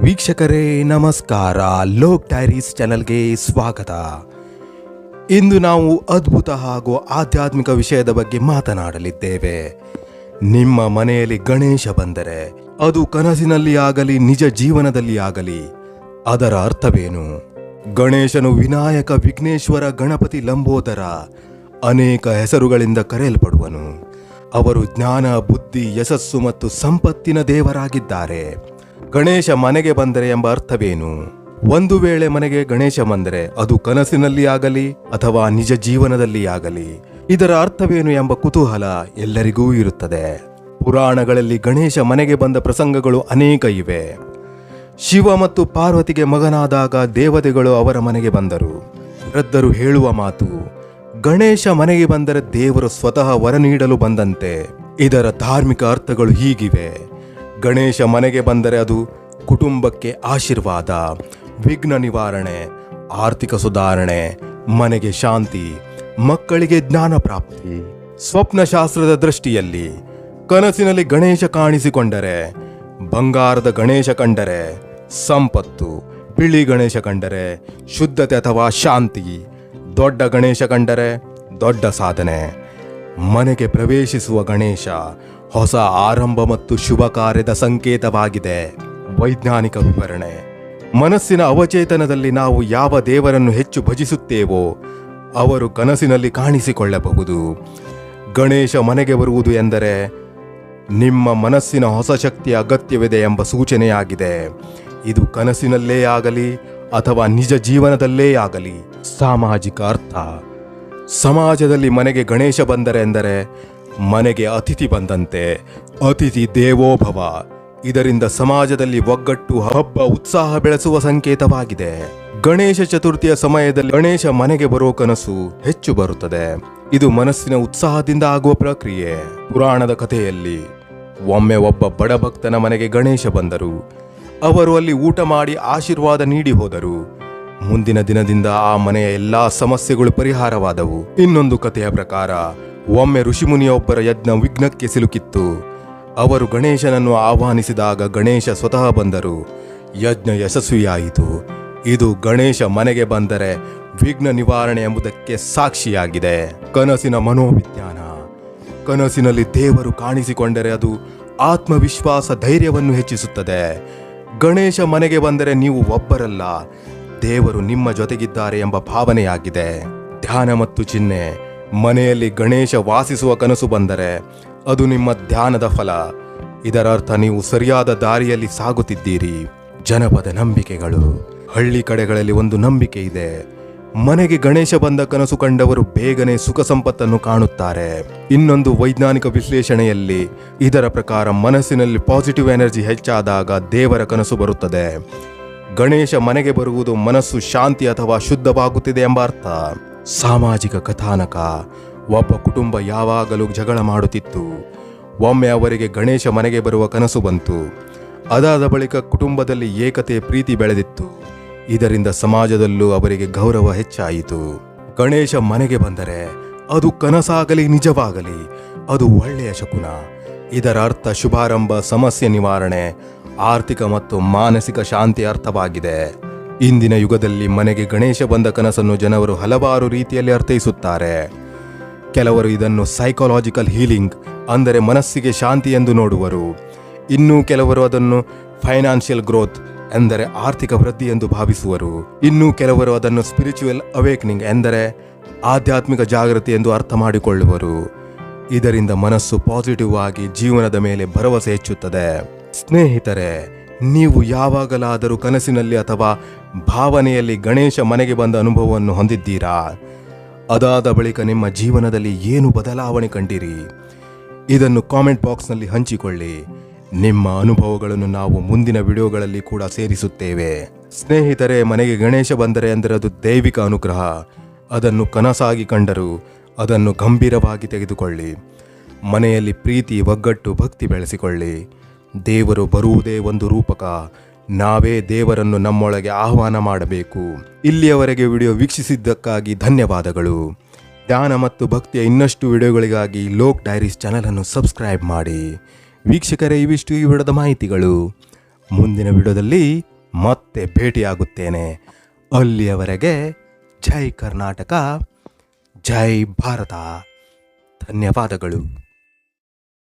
ವೀಕ್ಷಕರೇ, ನಮಸ್ಕಾರ. ಲೋಕ್ ಡೈರೀಸ್ ಚಾನಲ್ಗೆ ಸ್ವಾಗತ. ಇಂದು ನಾವು ಅದ್ಭುತ ಹಾಗೂ ಆಧ್ಯಾತ್ಮಿಕ ವಿಷಯದ ಬಗ್ಗೆ ಮಾತನಾಡಲಿದ್ದೇವೆ. ನಿಮ್ಮ ಮನೆಯಲ್ಲಿ ಗಣೇಶ ಬಂದರೆ, ಅದು ಕನಸಿನಲ್ಲಿ ಆಗಲಿ, ನಿಜ ಜೀವನದಲ್ಲಿ ಆಗಲಿ, ಅದರ ಅರ್ಥವೇನು? ಗಣೇಶನು ವಿನಾಯಕ ವಿಘ್ನೇಶ್ವರ ಗಣಪತಿ ಲಂಬೋದರ ಅನೇಕ ಹೆಸರುಗಳಿಂದ ಕರೆಯಲ್ಪಡುವನು. ಅವರು ಜ್ಞಾನ, ಬುದ್ಧಿ, ಯಶಸ್ಸು ಮತ್ತು ಸಂಪತ್ತಿನ ದೇವರಾಗಿದ್ದಾರೆ. ಗಣೇಶ ಮನೆಗೆ ಬಂದರೆ ಎಂಬ ಅರ್ಥವೇನು? ಒಂದು ವೇಳೆ ಮನೆಗೆ ಗಣೇಶ ಬಂದರೆ ಅದು ಕನಸಿನಲ್ಲಿ ಆಗಲಿ ಅಥವಾ ನಿಜ ಜೀವನದಲ್ಲಿ ಆಗಲಿ, ಇದರ ಅರ್ಥವೇನು ಎಂಬ ಕುತೂಹಲ ಎಲ್ಲರಿಗೂ ಇರುತ್ತದೆ. ಪುರಾಣಗಳಲ್ಲಿ ಗಣೇಶ ಮನೆಗೆ ಬಂದ ಪ್ರಸಂಗಗಳು ಅನೇಕ ಇವೆ. ಶಿವ ಮತ್ತು ಪಾರ್ವತಿಗೆ ಮಗನಾದಾಗ ದೇವತೆಗಳು ಅವರ ಮನೆಗೆ ಬಂದರು. ವೃದ್ಧರು ಹೇಳುವ ಮಾತು, ಗಣೇಶ ಮನೆಗೆ ಬಂದರೆ ದೇವರು ಸ್ವತಃ ವರ ನೀಡಲು ಬಂದಂತೆ, ಇದರ ಧಾರ್ಮಿಕ ಅರ್ಥಗಳು ಹೀಗಿವೆ. ಗಣೇಶ ಮನೆಗೆ ಬಂದರೆ ಅದು ಕುಟುಂಬಕ್ಕೆ ಆಶೀರ್ವಾದ, ವಿಘ್ನ ನಿವಾರಣೆ, ಆರ್ಥಿಕ ಸುಧಾರಣೆ, ಮನೆಗೆ ಶಾಂತಿ, ಮಕ್ಕಳಿಗೆ ಜ್ಞಾನ ಪ್ರಾಪ್ತಿ. ಸ್ವಪ್ನಶಾಸ್ತ್ರದ ದೃಷ್ಟಿಯಲ್ಲಿ ಕನಸಿನಲ್ಲಿ ಗಣೇಶ ಕಾಣಿಸಿಕೊಂಡರೆ, ಬಂಗಾರದ ಗಣೇಶ ಕಂಡರೆ ಸಂಪತ್ತು, ಬಿಳಿ ಗಣೇಶ ಕಂಡರೆ ಶುದ್ಧತೆ ಅಥವಾ ಶಾಂತಿ, ದೊಡ್ಡ ಗಣೇಶ ಕಂಡರೆ ದೊಡ್ಡ ಸಾಧನೆ. ಮನೆಗೆ ಪ್ರವೇಶಿಸುವ ಗಣೇಶ ಹೊಸ ಆರಂಭ ಮತ್ತು ಶುಭ ಕಾರ್ಯದ ಸಂಕೇತವಾಗಿದೆ. ವೈಜ್ಞಾನಿಕ ವಿವರಣೆ. ಮನಸ್ಸಿನ ಅವಚೇತನದಲ್ಲಿ ನಾವು ಯಾವ ದೇವರನ್ನು ಹೆಚ್ಚು ಭಜಿಸುತ್ತೇವೋ, ಅವರು ಕನಸಿನಲ್ಲಿ ಕಾಣಿಸಿಕೊಳ್ಳಬಹುದು. ಗಣೇಶ ಮನೆಗೆ ಬರುವುದು ಎಂದರೆ, ನಿಮ್ಮ ಮನಸ್ಸಿನ ಹೊಸ ಶಕ್ತಿಯ ಅಗತ್ಯವಿದೆ ಎಂಬ ಸೂಚನೆಯಾಗಿದೆ. ಇದು ಕನಸಿನಲ್ಲೇ ಆಗಲಿ ಅಥವಾ ನಿಜ ಜೀವನದಲ್ಲೇ ಆಗಲಿ. ಸಾಮಾಜಿಕ ಅರ್ಥ. ಸಮಾಜದಲ್ಲಿ ಮನೆಗೆ ಗಣೇಶ ಬಂದರೆ ಎಂದರೆ ಮನೆಗೆ ಅತಿಥಿ ಬಂದಂತೆ, ಅತಿಥಿ ದೇವೋಭವ, ಇದರಿಂದ ಸಮಾಜದಲ್ಲಿ ಒಗ್ಗಟ್ಟು, ಹಬ್ಬ, ಉತ್ಸಾಹ ಬೆಳೆಸುವ ಸಂಕೇತವಾಗಿದೆ. ಗಣೇಶ ಚತುರ್ಥಿಯ ಸಮಯದಲ್ಲಿ ಗಣೇಶ ಮನೆಗೆ ಬರೋ ಕನಸು ಹೆಚ್ಚು ಬರುತ್ತದೆ. ಇದು ಮನಸ್ಸಿನ ಉತ್ಸಾಹದಿಂದ ಆಗುವ ಪ್ರಕ್ರಿಯೆ. ಪುರಾಣದ ಕಥೆಯಲ್ಲಿ, ಒಮ್ಮೆ ಒಬ್ಬ ಬಡ ಭಕ್ತನ ಮನೆಗೆ ಗಣೇಶ ಬಂದರು. ಅವರು ಅಲ್ಲಿ ಊಟ ಮಾಡಿ ಆಶೀರ್ವಾದ ನೀಡಿ ಹೋದರು. ಮುಂದಿನ ದಿನದಿಂದ ಆ ಮನೆಯ ಎಲ್ಲಾ ಸಮಸ್ಯೆಗಳು ಪರಿಹಾರವಾದವು. ಇನ್ನೊಂದು ಕಥೆಯ ಪ್ರಕಾರ ಒಮ್ಮೆ ಋಷಿಮುನಿಯೊಬ್ಬರ ಯಜ್ಞ ವಿಘ್ನಕ್ಕೆ ಸಿಲುಕಿತ್ತು. ಅವರು ಗಣೇಶನನ್ನು ಆಹ್ವಾನಿಸಿದಾಗ ಗಣೇಶ ಸ್ವತಃ ಬಂದರು. ಯಜ್ಞ ಯಶಸ್ವಿಯಾಯಿತು. ಇದು ಗಣೇಶ ಮನೆಗೆ ಬಂದರೆ ವಿಘ್ನ ನಿವಾರಣೆ ಎಂಬುದಕ್ಕೆ ಸಾಕ್ಷಿಯಾಗಿದೆ. ಕನಸಿನ ಮನೋವಿಜ್ಞಾನ. ಕನಸಿನಲ್ಲಿ ದೇವರು ಕಾಣಿಸಿಕೊಂಡರೆ ಅದು ಆತ್ಮವಿಶ್ವಾಸ ಧೈರ್ಯವನ್ನು ಹೆಚ್ಚಿಸುತ್ತದೆ. ಗಣೇಶ ಮನೆಗೆ ಬಂದರೆ ನೀವು ಒಬ್ಬರಲ್ಲ. ದೇವರು ನಿಮ್ಮ ಜೊತೆಗಿದ್ದಾರೆ ಎಂಬ ಭಾವನೆಯಾಗಿದೆ. ಧ್ಯಾನ ಮತ್ತು ಚಿಹ್ನೆ. ಮನೆಯಲ್ಲಿ ಗಣೇಶ ವಾಸಿಸುವ ಕನಸು ಬಂದರೆ ಅದು ನಿಮ್ಮ ಧ್ಯಾನದ ಫಲ. ಇದರರ್ಥ ನೀವು ಸರಿಯಾದ ದಾರಿಯಲ್ಲಿ ಸಾಗುತ್ತಿದ್ದೀರಿ. ಜನಪದ ನಂಬಿಕೆಗಳು. ಹಳ್ಳಿ ಕಡೆಗಳಲ್ಲಿ ಒಂದು ನಂಬಿಕೆ ಇದೆ. ಮನೆಗೆ ಗಣೇಶ ಬಂದ ಕನಸು ಕಂಡವರು ಬೇಗನೆ ಸುಖ ಸಂಪತ್ತನ್ನು ಕಾಣುತ್ತಾರೆ. ಇನ್ನೊಂದು ವೈಜ್ಞಾನಿಕ ವಿಶ್ಲೇಷಣೆಯಲ್ಲಿ ಇದರ ಪ್ರಕಾರ ಮನಸ್ಸಿನಲ್ಲಿ ಪಾಸಿಟಿವ್ ಎನರ್ಜಿ ಹೆಚ್ಚಾದಾಗ ದೇವರ ಕನಸು ಬರುತ್ತದೆ. ಗಣೇಶ ಮನೆಗೆ ಬರುವುದು ಮನಸ್ಸು ಶಾಂತಿ ಅಥವಾ ಶುದ್ಧವಾಗುತ್ತಿದೆ ಎಂಬ ಅರ್ಥ. ಸಾಮಾಜಿಕ ಕಥಾನಕ. ಒಬ್ಬ ಕುಟುಂಬ ಯಾವಾಗಲೂ ಜಗಳ ಮಾಡುತ್ತಿತ್ತು. ಒಮ್ಮೆ ಅವರಿಗೆ ಗಣೇಶ ಮನೆಗೆ ಬರುವ ಕನಸು ಬಂತು. ಅದಾದ ಬಳಿಕ ಕುಟುಂಬದಲ್ಲಿ ಏಕತೆ ಪ್ರೀತಿ ಬೆಳೆದಿತ್ತು. ಇದರಿಂದ ಸಮಾಜದಲ್ಲೂ ಅವರಿಗೆ ಗೌರವ ಹೆಚ್ಚಾಯಿತು. ಗಣೇಶ ಮನೆಗೆ ಬಂದರೆ ಅದು ಕನಸಾಗಲಿ, ನಿಜವಾಗಲಿ, ಅದು ಒಳ್ಳೆಯ ಶಕುನ. ಇದರ ಅರ್ಥ ಶುಭಾರಂಭ, ಸಮಸ್ಯೆ ನಿವಾರಣೆ, ಆರ್ಥಿಕ ಮತ್ತು ಮಾನಸಿಕ ಶಾಂತಿ ಅರ್ಥವಾಗಿದೆ. ಇಂದಿನ ಯುಗದಲ್ಲಿ ಮನೆಗೆ ಗಣೇಶ ಬಂದ ಕನಸನ್ನು ಜನರು ಹಲವಾರು ರೀತಿಯಲ್ಲಿ ಅರ್ಥೈಸುತ್ತಾರೆ. ಕೆಲವರು ಇದನ್ನು ಸೈಕಾಲಜಿಕಲ್ ಹೀಲಿಂಗ್ ಅಂದರೆ ಮನಸ್ಸಿಗೆ ಶಾಂತಿ ಎಂದು ನೋಡುವರು. ಇನ್ನೂ ಕೆಲವರು ಅದನ್ನು ಫೈನಾನ್ಷಿಯಲ್ ಗ್ರೋತ್ ಎಂದರೆ ಆರ್ಥಿಕ ವೃದ್ಧಿ ಎಂದು ಭಾವಿಸುವರು. ಇನ್ನೂ ಕೆಲವರು ಅದನ್ನು ಸ್ಪಿರಿಚುವಲ್ ಅವೇಕ್ನಿಂಗ್ ಎಂದರೆ ಆಧ್ಯಾತ್ಮಿಕ ಜಾಗೃತಿ ಎಂದು ಅರ್ಥ ಮಾಡಿಕೊಳ್ಳುವರು. ಇದರಿಂದ ಮನಸ್ಸು ಪಾಸಿಟಿವ್ ಆಗಿ ಜೀವನದ ಮೇಲೆ ಭರವಸೆ ಹೆಚ್ಚುತ್ತದೆ. ಸ್ನೇಹಿತರೆ ನೀವು ಯಾವಾಗಲಾದರೂ ಕನಸಿನಲ್ಲಿ ಅಥವಾ ಭಾವನೆಯಲ್ಲಿ ಗಣೇಶ ಮನೆಗೆ ಬಂದ ಅನುಭವವನ್ನು ಹೊಂದಿದ್ದೀರಾ? ಅದಾದ ಬಳಿಕ ನಿಮ್ಮ ಜೀವನದಲ್ಲಿ ಏನು ಬದಲಾವಣೆ ಕಂಡಿರಿ? ಇದನ್ನು ಕಾಮೆಂಟ್ ಬಾಕ್ಸ್ನಲ್ಲಿ ಹಂಚಿಕೊಳ್ಳಿ. ನಿಮ್ಮ ಅನುಭವಗಳನ್ನು ನಾವು ಮುಂದಿನ ವಿಡಿಯೋಗಳಲ್ಲಿ ಕೂಡ ಸೇರಿಸುತ್ತೇವೆ. ಸ್ನೇಹಿತರೆ, ಮನೆಗೆ ಗಣೇಶ ಬಂದರೆ ಅಂದರೆ ಅದು ದೈವಿಕ ಅನುಗ್ರಹ. ಅದನ್ನು ಕನಸಾಗಿ ಕಂಡರು ಅದನ್ನು ಗಂಭೀರವಾಗಿ ತೆಗೆದುಕೊಳ್ಳಿ. ಮನೆಯಲ್ಲಿ ಪ್ರೀತಿ, ಒಗ್ಗಟ್ಟು, ಭಕ್ತಿ ಬೆಳೆಸಿಕೊಳ್ಳಿ. ದೇವರು ಬರುವುದೇ ಒಂದು ರೂಪಕ. ನಾವೇ ದೇವರನ್ನು ನಮ್ಮೊಳಗೆ ಆಹ್ವಾನ ಮಾಡಬೇಕು. ಇಲ್ಲಿಯವರೆಗೆ ವಿಡಿಯೋ ವೀಕ್ಷಿಸಿದ್ದಕ್ಕಾಗಿ ಧನ್ಯವಾದಗಳು. ಧ್ಯಾನ ಮತ್ತು ಭಕ್ತಿಯ ಇನ್ನಷ್ಟು ವಿಡಿಯೋಗಳಿಗಾಗಿ ಲೋಕ್ ಡೈರೀಸ್ ಚಾನಲನ್ನು ಸಬ್ಸ್ಕ್ರೈಬ್ ಮಾಡಿ. ವೀಕ್ಷಕರೇ, ಇವಿಷ್ಟು ಈ ವಿಡದ ಮಾಹಿತಿಗಳು. ಮುಂದಿನ ವಿಡಿಯೋದಲ್ಲಿ ಮತ್ತೆ ಭೇಟಿಯಾಗುತ್ತೇನೆ. ಅಲ್ಲಿಯವರೆಗೆ ಜೈ ಕರ್ನಾಟಕ, ಜೈ ಭಾರತ. ಧನ್ಯವಾದಗಳು.